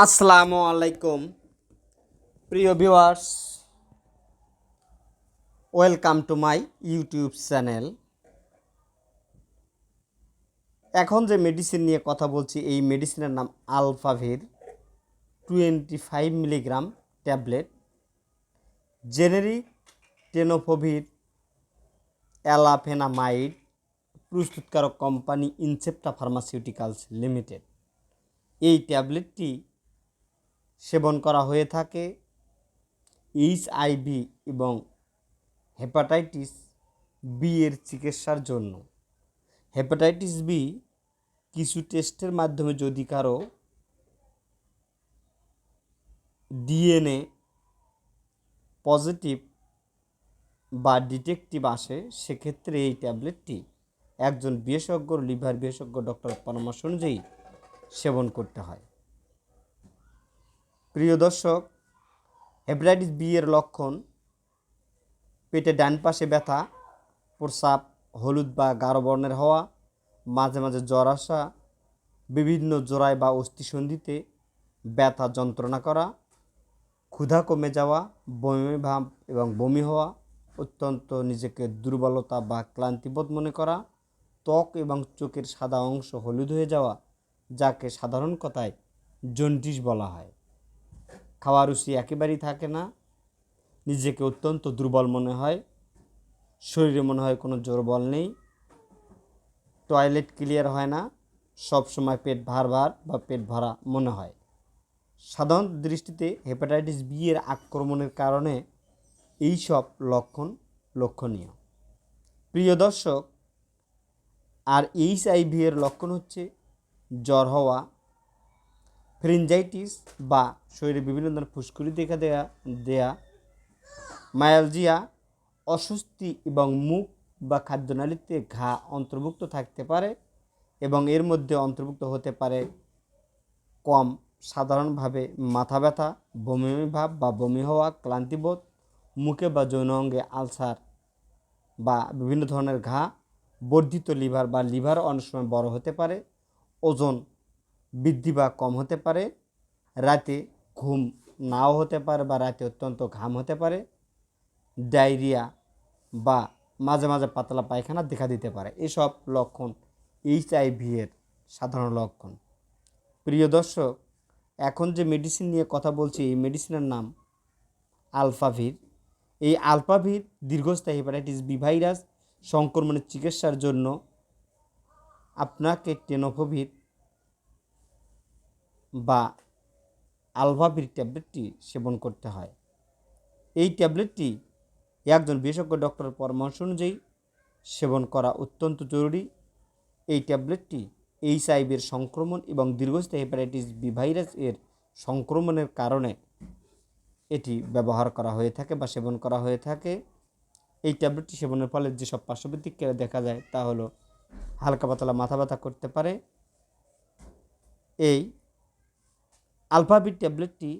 আসসালামু আলাইকুম। প্রিয় viewers, welcome to my YouTube channel. এখন যে মেডিসিন নিয়ে কথা বলছি, এই মেডিসিনের নাম Alfavir twenty five milligram tablet. Generic tenofovir alafenamide প্রস্তুতকারক কোম্পানি ইনসেপ্টা ফার্মাসিউটিক্যালস লিমিটেড। এই ট্যাবলেটটি সেবন করা হয়ে থাকে। এইচআইভি এবং হেপাটাইটিস বি এর চিকিৎসার জন্য। হেপাটাইটিস বি কিছু টেস্টের মাধ্যমে যদি কারও ডিএনএ পজিটিভ বা ডিটেকটিভ আসে, সেক্ষেত্রে এই ট্যাবলেটটি একজন বিশেষজ্ঞ লিভার বিশেষজ্ঞ ডক্টর পরামর্শ অনুযায়ী সেবন করতে হয়। প্রিয় দর্শক, হেপাটাইটিস বি এর লক্ষণ, পেটে ডান পাশে ব্যথা, প্রস্রাব, হলুদ বা গাঢ় বর্ণের হওয়া, মাঝে মাঝে জ্বর আসা, বিভিন্ন জোড়ায় বা অস্থিসন্ধিতে ব্যথা যন্ত্রণা করা, ক্ষুধা কমে যাওয়া, বমি ভাব এবং বমি হওয়া, অত্যন্ত নিজেকে দুর্বলতা বা ক্লান্তিবোধ মনে করা, ত্বক এবং চোখের সাদা অংশ হলুদ হয়ে যাওয়া, যাকে সাধারণ কথায় জন্ডিস বলা হয়। খাওয়ার রুচি একেবারেই থাকে না। নিজেকে অত্যন্ত দুর্বল মনে হয়। শরীরে মনে হয় কোনো জোর বল নেই। টয়লেট ক্লিয়ার হয় না। সব সময় পেট ভার ভার বা পেট ভরা মনে হয়। সাধারণ দৃষ্টিতে হেপাটাইটিস বি এর আক্রমণের কারণে এই সব লক্ষণ লক্ষণীয়। প্রিয় দর্শক, আর এইচআইভি এর লক্ষণ হচ্ছে জ্বর হওয়া ফ্রিনজাইটিস বা শরীরে বিভিন্ন ধরনের ফুসকুড়ি দেখা দেয়া দেয়া মায়ালজিয়া অস্বস্তি এবং মুখ বা খাদ্যনালীতে ঘা অন্তর্ভুক্ত থাকতে পারে এবং এর মধ্যে অন্তর্ভুক্ত হতে পারে কম, সাধারণভাবে মাথা ব্যথা, বমি ভাব বা বমি হওয়া ক্লান্তিবোধ মুখে বা যৌন অঙ্গে আলসার বা বিভিন্ন ধরনের ঘা, বর্ধিত লিভার বা লিভার অনেক সময় বড় হতে পারে, ওজন বৃদ্ধি বা কম হতে পারে, রাতে ঘুম নাও হতে পারে বা রাতে অত্যন্ত ঘাম হতে পারে, ডায়রিয়া বা মাঝে মাঝে পাতলা পায়খানা দেখা দিতে পারে। এসব লক্ষণ এইচআইভি এর সাধারণ লক্ষণ। প্রিয় দর্শক, এখন যে মেডিসিন নিয়ে কথা বলছি, এই মেডিসিনের নাম আলফাভির। এই আলফাভির দীর্ঘস্থায়ী হেপাটাইটিস বি ভাইরাস সংক্রমণের চিকিৎসার জন্য আপনাকে টেনোফোভির বা আলভাভির ট্যাবলেটটি সেবন করতে হয়। এই ট্যাবলেটটি একজন বিশেষজ্ঞ ডক্টরের পরামর্শ অনুযায়ী সেবন করা অত্যন্ত জরুরি। এই ট্যাবলেটটি এইচআইভির সংক্রমণ এবং দীর্ঘস্থায়ী হেপাটাইটিস বি ভাইরাস এর সংক্রমণের কারণে এটি ব্যবহার করা হয়ে থাকে বা সেবন করা হয়ে থাকে। এই ট্যাবলেটটি সেবনের ফলে যেসব পার্শ্ব প্রতিক্রিয়া দেখা যায় তা হলো হালকা পাতলা মাথা ব্যথা করতে পারে। এই আলফাবিট ট্যাবলেটটি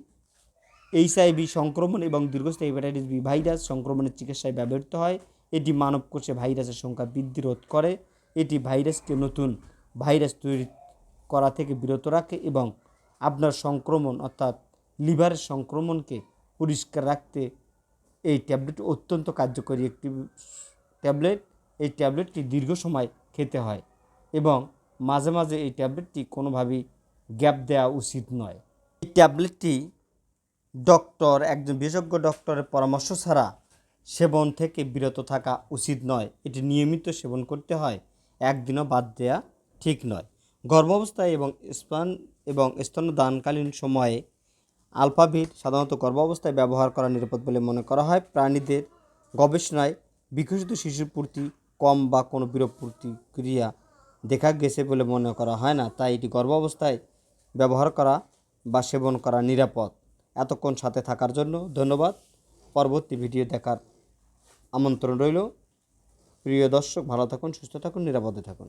এইচআইভি সংক্রমণ এবং দীর্ঘস্থায়ী হেপাটাইটিস বি ভাইরাস সংক্রমণের চিকিৎসায় ব্যবহৃত হয়। এটি মানব কোষে ভাইরাসের সংখ্যা বৃদ্ধি রোধ করে। এটি ভাইরাসকে নতুন ভাইরাস তৈরি করা থেকে বিরত রাখে এবং আপনার সংক্রমণ অর্থাৎ লিভারের সংক্রমণকে পরিষ্কার রাখতে এই ট্যাবলেট অত্যন্ত কার্যকরী একটি ট্যাবলেট। এই ট্যাবলেটটি দীর্ঘ সময় খেতে হয় এবং মাঝে মাঝে এই ট্যাবলেটটি কোনোভাবেই গ্যাপ দেওয়া উচিত নয়। এই ট্যাবলেটটি ডক্টর, একজন বিশেষজ্ঞ ডক্টরের পরামর্শ ছাড়া সেবন থেকে বিরত থাকা উচিত নয়। এটি নিয়মিত সেবন করতে হয়, একদিনও বাদ দেওয়া ঠিক নয়। গর্ভাবস্থায় এবং স্পান এবং স্তনদানকালীন সময়ে আলফাভিট সাধারণত গর্ভাবস্থায় ব্যবহার করা নিরাপদ বলে মনে করা হয়। প্রাণীদের গবেষণায় বিকশিত শিশুর প্রতি কম বা কোনো বিরূপ প্রতিক্রিয়া দেখা গেছে বলে মনে করা হয় না, তাই এটি গর্ভাবস্থায় ব্যবহার করা বা সেবন করা নিরাপদ। এতক্ষণ সাথে থাকার জন্য ধন্যবাদ। পরবর্তী ভিডিও দেখার আমন্ত্রণ রইল। প্রিয় দর্শক, ভালো থাকুন, সুস্থ থাকুন, নিরাপদে থাকুন।